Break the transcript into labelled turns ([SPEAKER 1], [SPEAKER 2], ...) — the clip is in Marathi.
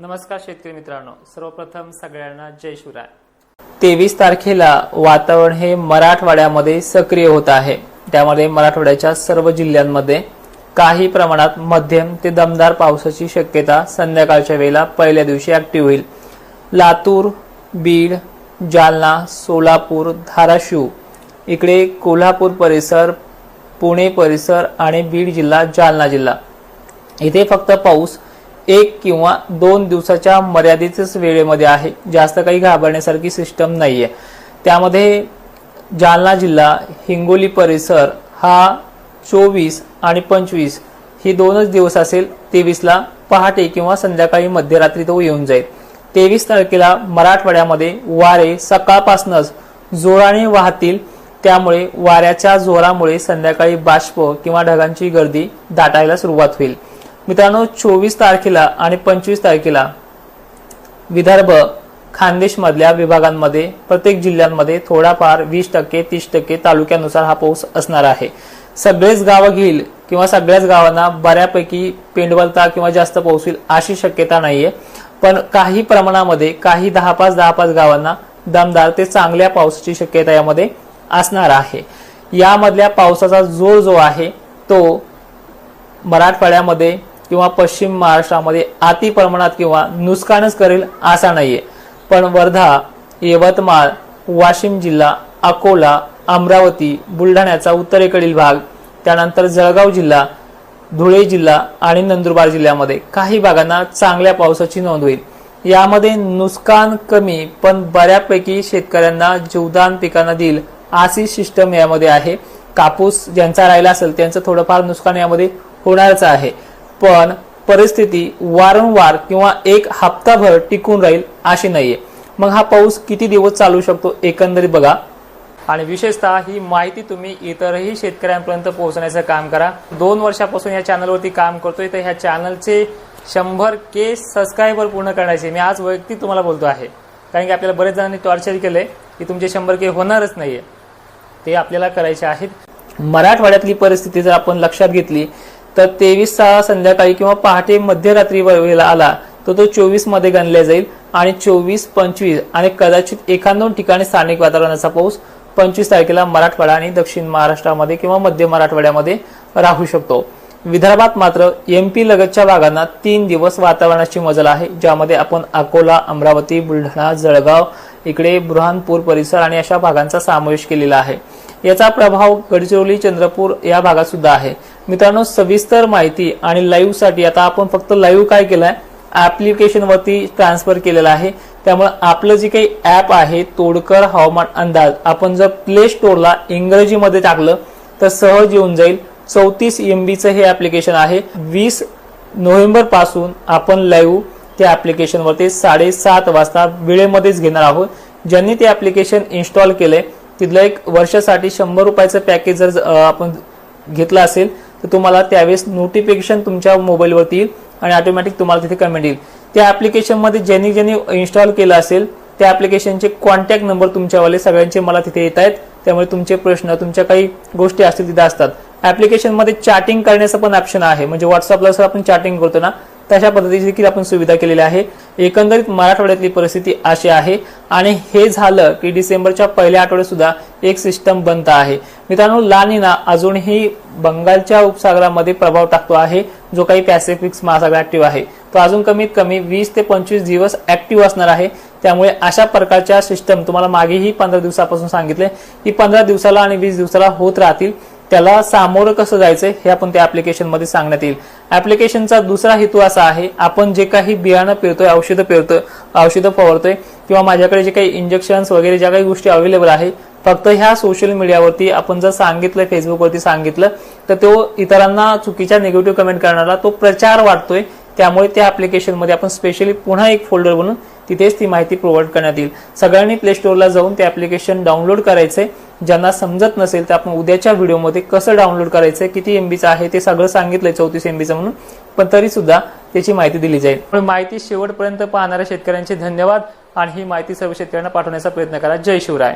[SPEAKER 1] नमस्कार शेतकरी मित्रांनो सर्वप्रथम सगळ्यांना जय शिवराय. तेवीस तारखेला वातावरण हे मराठवाड्यामध्ये सक्रिय होत आहे. त्यामध्ये मराठवाड्याच्या सर्व जिल्ह्यांमध्ये काही प्रमाणात मध्यम ते दमदार पावसाची शक्यता संध्याकाळच्या वेळेला पहिल्या दिवशी ऍक्टिव्ह होईल. लातूर बीड जालना सोलापूर धाराशिव इकडे कोल्हापूर परिसर पुणे परिसर आणि बीड जिल्हा जालना जिल्हा. इथे फक्त पाऊस एक किंवा दोन दिवसाच्या मर्यादितच वेळेमध्ये आहे. जास्त काही घाबरण्यासारखी सिस्टम नाही आहे त्यामध्ये जालना जिल्हा हिंगोली परिसर हा चोवीस आणि पंचवीस ही दोनच दिवस असेल तेवीसला पहाटे किंवा संध्याकाळी मध्यरात्री तो येऊन जाईल. तेवीस तारखेला मराठवाड्यामध्ये वारे सकाळपासूनच जोराने वाहतील. त्यामुळे वाऱ्याच्या जोरामुळे संध्याकाळी बाष्प किंवा ढगांची गर्दी दाटायला सुरुवात होईल. मित्रांनो चोवीस तारखेला आणि पंचवीस तारखेला विदर्भ खानदेशमधल्या विभागांमध्ये प्रत्येक जिल्ह्यांमध्ये थोडाफार वीस टक्के तीस टक्के तालुक्यानुसार हा पाऊस असणार आहे. सगळेच गावं घेईल किंवा सगळ्याच गावांना बऱ्यापैकी पेंडवलता किंवा जास्त पाऊस होईल अशी शक्यता नाहीये. पण काही प्रमाणामध्ये काही दहा पाच दहा पाच गावांना दमदार ते चांगल्या पावसाची शक्यता यामध्ये असणार आहे. यामधल्या पावसाचा जोर जो आहे तो मराठवाड्यामध्ये किंवा पश्चिम महाराष्ट्रामध्ये अति प्रमाणात किंवा नुकसानच करेल असा नाहीये. पण वर्धा यवतमाळ वाशिम जिल्हा अकोला अमरावती बुलढाण्याचा उत्तरेकडील भाग त्यानंतर जळगाव जिल्हा धुळे जिल्हा आणि नंदुरबार जिल्ह्यामध्ये काही भागांना चांगल्या पावसाची नोंद होईल. यामध्ये नुकसान कमी पण बऱ्यापैकी शेतकऱ्यांना जीवदान पिकांना देईल अशी सिस्टम यामध्ये आहे. कापूस ज्यांचा राहिला असेल त्यांचं थोडंफार नुकसान यामध्ये होणारच आहे. पण परिस्थिती वारंवार किंवा एक हप्ताभर टिकून राहील अशी नाहीये. मग हा पाऊस किती दिवस चालू शकतो एकंदरीत बघा. आणि विशेषतः ही माहिती तुम्ही इतरही शेतकऱ्यांपर्यंत पोहोचण्याचं काम करा. दोन वर्षापासून या चॅनलवरती काम करतोय तर ह्या चॅनलचे शंभर के सबस्क्रायबर पूर्ण करण्याचे मी आज वैयक्तिक तुम्हाला बोलतो आहे. कारण की आपल्याला बरेच जणांनी टॉर्चर केले की तुमचे शंभर के होणारच नाहीये. ते आपल्याला करायचे आहेत. मराठवाड्यातली परिस्थिती जर आपण लक्षात घेतली तर तेवीस सहा संध्याकाळी किंवा पहाटे मध्यरात्री वेळेला आला तर तो चोवीसमध्ये गणला जाईल. आणि चोवीस पंचवीस आणि कदाचित एखाद दोन ठिकाणी स्थानिक वातावरणाचा पाऊस पंचवीस तारखेला मराठवाडा आणि दक्षिण महाराष्ट्रामध्ये किंवा मध्य मराठवाड्यामध्ये राहू शकतो. विदर्भात मात्र एमपी लगतच्या भागांना तीन दिवस वातावरणाची मजल आहे ज्यामध्ये आपण अकोला अमरावती बुलढाणा जळगाव इकडे बुरहानपूर परिसर आणि अशा भागांचा समावेश केलेला आहे. याचा प्रभाव गडचिरोली चंद्रपूर या भागात सुद्धा आहे. मित्रांनो सविस्तर माहिती आणि लाईव्हसाठी आता आपण फक्त लाईव्ह काय केलं ऍप्लिकेशन वरती ट्रान्सफर केलेला आहे. त्यामुळे आपलं जे काही ऍप आहे तोडकर हवामान अंदाज आपण जर प्ले स्टोअरला इंग्रजीमध्ये टाकलं तर सहज येऊन जाईल. चौतीस एम बीचं हे ऍप्लिकेशन आहे. वीस नोव्हेंबरपासून आपण लाईव्ह त्या ॲप्लिकेशनवरती साडेसात वाजता वेळेमध्येच घेणार आहोत. ज्यांनी ते ऍप्लिकेशन इन्स्टॉल केलंय तिथलं एक वर्षासाठी शंभर रुपयाचं पॅकेज जर आपण घेतलं असेल तर तुम्हाला त्यावेळेस नोटिफिकेशन तुमच्या मोबाईलवरती येईल आणि ऑटोमॅटिक तुम्हाला तिथे कमेंट येईल. त्या ॲप्लिकेशनमध्ये ज्यांनी ज्यांनी इन्स्टॉल केलं असेल त्या ऍप्लिकेशनचे कॉन्टॅक्ट नंबर तुमच्यावाले सगळ्यांचे मला तिथे येत आहेत. त्यामुळे तुमचे प्रश्न तुमच्या काही गोष्टी असतील तिथे असतात. ॲप्लिकेशनमध्ये चॅटिंग करण्याचं पण ऑप्शन आहे. म्हणजे व्हॉट्सअपला जर आपण चॅटिंग करतो ना तशा पद्धतीची देखील आपण सुविधा केलेली आहे. एकंदरीत मराठवाड्यातली परिस्थिती अशी आहे आणि हे झालं की डिसेंबरच्या पहिल्या आठवड्यात सुद्धा एक सिस्टम बनत आहे. मित्रांनो लानिना अजूनही बंगालच्या उपसागरामध्ये प्रभाव टाकतो आहे जो काही पॅसिफिक महासागर ऍक्टिव्ह आहे. तो अजून कमीत कमी वीस ते पंचवीस दिवस ऍक्टिव्ह असणार आहे. त्यामुळे अशा प्रकारच्या सिस्टम तुम्हाला मागेही पंधरा दिवसापासून सांगितले की पंधरा दिवसाला आणि वीस दिवसाला होत राहतील. त्याला सामोरं कसं जायचं हे आपण त्या ऍप्लिकेशनमध्ये सांगण्यात येईल. ऍप्लिकेशनचा दुसरा हेतू असा आहे आपण जे काही बियाणं पेरतोय औषधं पेरतोय औषधं फवारतोय किंवा माझ्याकडे जे काही इंजेक्शन्स वगैरे ज्या काही गोष्टी अवेलेबल आहे फक्त ह्या सोशल मीडियावरती आपण जर सांगितलं फेसबुकवरती सांगितलं तर तो इतरांना चुकीच्या निगेटिव्ह कमेंट करणारा तो प्रचार वाटतोय त्यामुळे त्या ऍप्लिकेशनमध्ये आपण स्पेशली पुन्हा एक फोल्डर बनवून तिथेच ती माहिती प्रोव्हाइड करण्यात येईल. सगळ्यांनी प्ले स्टोअरला जाऊन ते ऍप्लिकेशन डाउनलोड करायचंय ज्यांना समजत नसेल तर आपण उद्याच्या व्हिडिओमध्ये कसं डाउनलोड करायचंय किती एमबीचं आहे ते सगळं सांगितलंय चौतीस एमबीचं म्हणून. पण तरी सुद्धा त्याची माहिती दिली जाईल. पण माहिती शेवटपर्यंत पाहणाऱ्या शेतकऱ्यांचे धन्यवाद. आणि ही माहिती सर्व शेतकऱ्यांना पाठवण्याचा प्रयत्न करा. जय शिवराय.